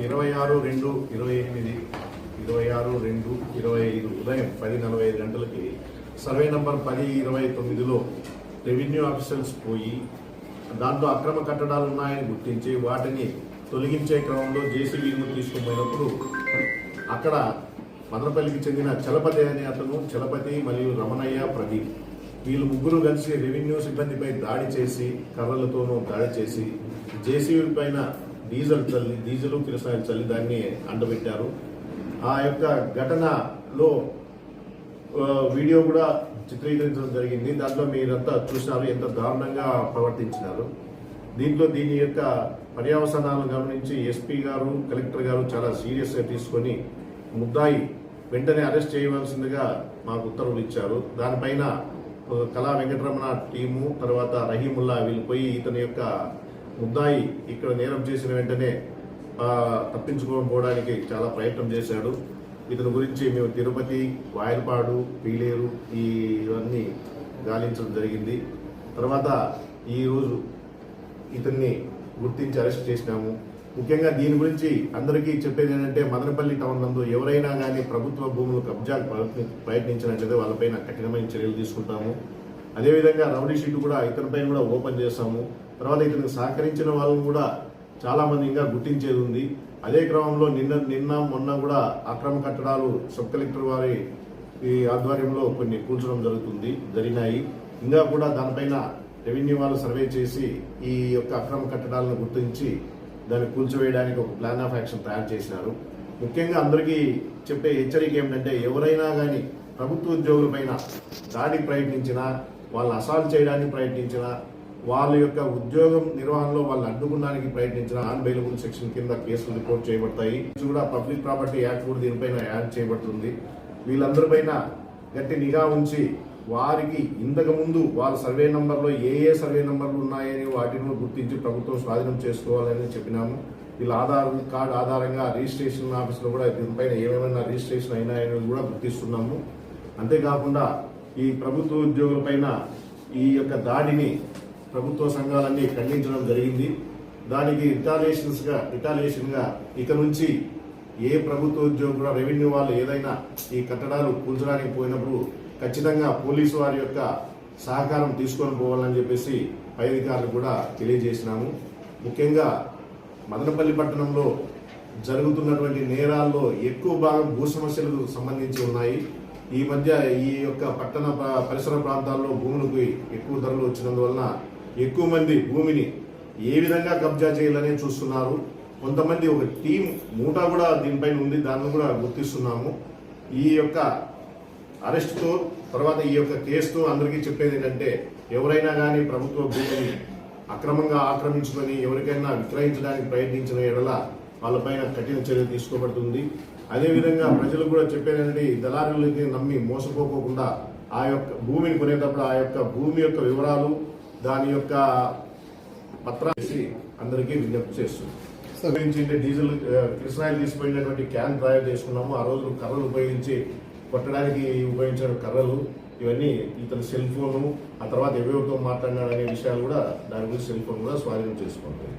ఇరవై ఆరు రెండు ఇరవై ఎనిమిది ఇరవై ఆరు రెండు ఇరవై ఐదు ఉదయం పది నలభై ఐదు గంటలకి సర్వే నంబర్ పది ఇరవై తొమ్మిదిలో రెవెన్యూ ఆఫీసర్స్ పోయి దాంట్లో అక్రమ కట్టడాలు ఉన్నాయని గుర్తించి వాటిని తొలగించే క్రమంలో జేసీబీను తీసుకుపోయినప్పుడు అక్కడ మదనపల్లికి చెందిన చలపతి అనే అతను చలపతి మరియు రమణయ్య ప్రదీప్ వీళ్ళు ముగ్గురు కలిసి రెవెన్యూ సిబ్బందిపై దాడి చేసి కర్రలతోనూ దాడి చేసి జేసీబీ పైన డీజిల్ చల్లి డీజిల్ కిరసాయిల్ చల్లి దాన్ని అంటబెట్టారు. ఆ యొక్క ఘటనలో వీడియో కూడా చిత్రీకరించడం జరిగింది. దాంట్లో మీరంతా చూసినారు ఎంత దారుణంగా ప్రవర్తించినారు. దీంట్లో దీని యొక్క పర్యవసానాలను గమనించి ఎస్పీ గారు కలెక్టర్ గారు చాలా సీరియస్గా తీసుకొని ముద్దాయి వెంటనే అరెస్ట్ చేయవలసిందిగా మాకు ఉత్తర్వులు ఇచ్చారు. దానిపైన కళా వెంకటరమణ టీము తర్వాత రహీముల్లా వీళ్ళు పోయి ఇతని యొక్క ముద్దాయి ఇక్కడ నేరం చేసిన వెంటనే తప్పించుకోకపోవడానికి తప్పించుకొని పోవడానికి చాలా ప్రయత్నం చేశాడు. ఇతని గురించి మేము తిరుపతి వాయల్పాడు పీలేరు ఈ ఇవన్నీ గాలించడం జరిగింది. తర్వాత ఈరోజు ఇతన్ని గుర్తించి అరెస్ట్ చేసినాము. ముఖ్యంగా దీని గురించి అందరికీ చెప్పేది ఏంటంటే మదనపల్లి టౌన్ నందు ఎవరైనా కానీ ప్రభుత్వ భూములు కబ్జా ప్రయత్నించినట్లయితే వాళ్ళపైన కఠినమైన చర్యలు తీసుకుంటాము. అదేవిధంగా రౌడీ షీట్ కూడా ఇతనిపైన కూడా ఓపెన్ చేస్తాము తర్వాత ఇతనికి సహకరించిన వాళ్ళని కూడా చాలామంది ఇంకా గుర్తించేది ఉంది. అదే క్రమంలో నిన్న నిన్న మొన్న కూడా అక్రమ కట్టడాలు సబ్ కలెక్టర్ వారి ఈ ఆధ్వర్యంలో కొన్ని కూల్చడం జరుగుతుంది జరిగినాయి. ఇంకా కూడా దానిపైన రెవెన్యూ వాళ్ళు సర్వే చేసి ఈ యొక్క అక్రమ కట్టడాలను గుర్తించి దాన్ని కూల్చివేయడానికి ఒక ప్లాన్ ఆఫ్ యాక్షన్ తయారు చేసినారు. ముఖ్యంగా అందరికీ చెప్పే హెచ్చరిక ఏమిటంటే ఎవరైనా కానీ ప్రభుత్వ ఉద్యోగులపైన దాడికి ప్రయత్నించినా వాళ్ళు అసాల్ట్ చేయడానికి ప్రయత్నించిన వాళ్ళ యొక్క ఉద్యోగం నిర్వహణలో వాళ్ళు అడ్డుకోవడానికి ప్రయత్నించిన నాన్ బెయిలబుల్ సెక్షన్ కింద కేసులు రిపోర్ట్ చేయబడతాయి. ఇది కూడా పబ్లిక్ ప్రాపర్టీ యాక్ట్ కూడా దీనిపైన యాడ్ చేయబడుతుంది. వీళ్ళందరిపైన గట్టి నిఘా ఉంచి వారికి ఇంతకు ముందు వాళ్ళ సర్వే నంబర్లో ఏ ఏ సర్వే నంబర్లు ఉన్నాయని వాటిని గుర్తించి ప్రభుత్వం స్వాధీనం చేసుకోవాలని చెప్పినాము. వీళ్ళ ఆధార్ కార్డు ఆధారంగా రిజిస్ట్రేషన్ ఆఫీస్లో కూడా దీనిపైన ఏమేమైనా రిజిస్ట్రేషన్ అయినాయని కూడా గుర్తిస్తున్నాము. అంతేకాకుండా ఈ ప్రభుత్వ ఉద్యోగులపైన ఈ యొక్క దాడిని ప్రభుత్వ సంఘాలన్నీ ఖండించడం జరిగింది. దానికి రిటాలియేషన్స్గా రిటాలియేషన్గా ఇక నుంచి ఏ ప్రభుత్వ ఉద్యోగులు రెవెన్యూ వాళ్ళు ఏదైనా ఈ కట్టడాలు కూల్చడానికి పోయినప్పుడు ఖచ్చితంగా పోలీసు వారి యొక్క సహకారం తీసుకొని పోవాలని చెప్పేసి పై అధికారులు కూడా తెలియజేసినాము. ముఖ్యంగా మదనపల్లి పట్టణంలో జరుగుతున్నటువంటి నేరాల్లో ఎక్కువ భాగం భూ సమస్యలకు సంబంధించి ఉన్నాయి. ఈ మధ్య ఈ యొక్క పట్టణ పరిసర ప్రాంతాల్లో భూములకు ఎక్కువ ధరలు వచ్చినందువలన ఎక్కువ మంది భూమిని ఏ విధంగా కబ్జా చేయాలని చూస్తున్నారు. కొంతమంది ఒక టీం మూటా కూడా దీనిపైన ఉంది దాన్ని కూడా గుర్తిస్తున్నాము. ఈ యొక్క అరెస్ట్తో తర్వాత ఈ యొక్క కేసుతో అందరికీ చెప్పేది ఏంటంటే ఎవరైనా కానీ ప్రభుత్వ భూమిని అక్రమంగా ఆక్రమించుకొని ఎవరికైనా విక్రయించడానికి ప్రయత్నించిన ఎడల వాళ్ళపైన కఠిన చర్య తీసుకోబడుతుంది. అదేవిధంగా ప్రజలు కూడా చెప్పేది ఏంటంటే ఈ దళారులకి నమ్మి మోసపోకోకుండా ఆ యొక్క భూమిని కొనేటప్పుడు ఆ యొక్క భూమి యొక్క వివరాలు దాని యొక్క పత్రాలు వేసి అందరికీ విజ్ఞప్తి చేస్తుంది. డీజిల్ ఆ, కిరసనాయిల్ తీసిపోయినటువంటి క్యాన్ తయారు చేసుకున్నాము. ఆ రోజు కర్రలు ఉపయోగించి కొట్టడానికి ఉపయోగించిన కర్రలు ఇవన్నీ ఇతని సెల్ ఫోను ఆ తర్వాత ఎవరితో మాట్లాడినాడు అనే విషయాలు కూడా దాని గురించి సెల్ ఫోన్ కూడా స్వాధీనం చేసుకుంటుంది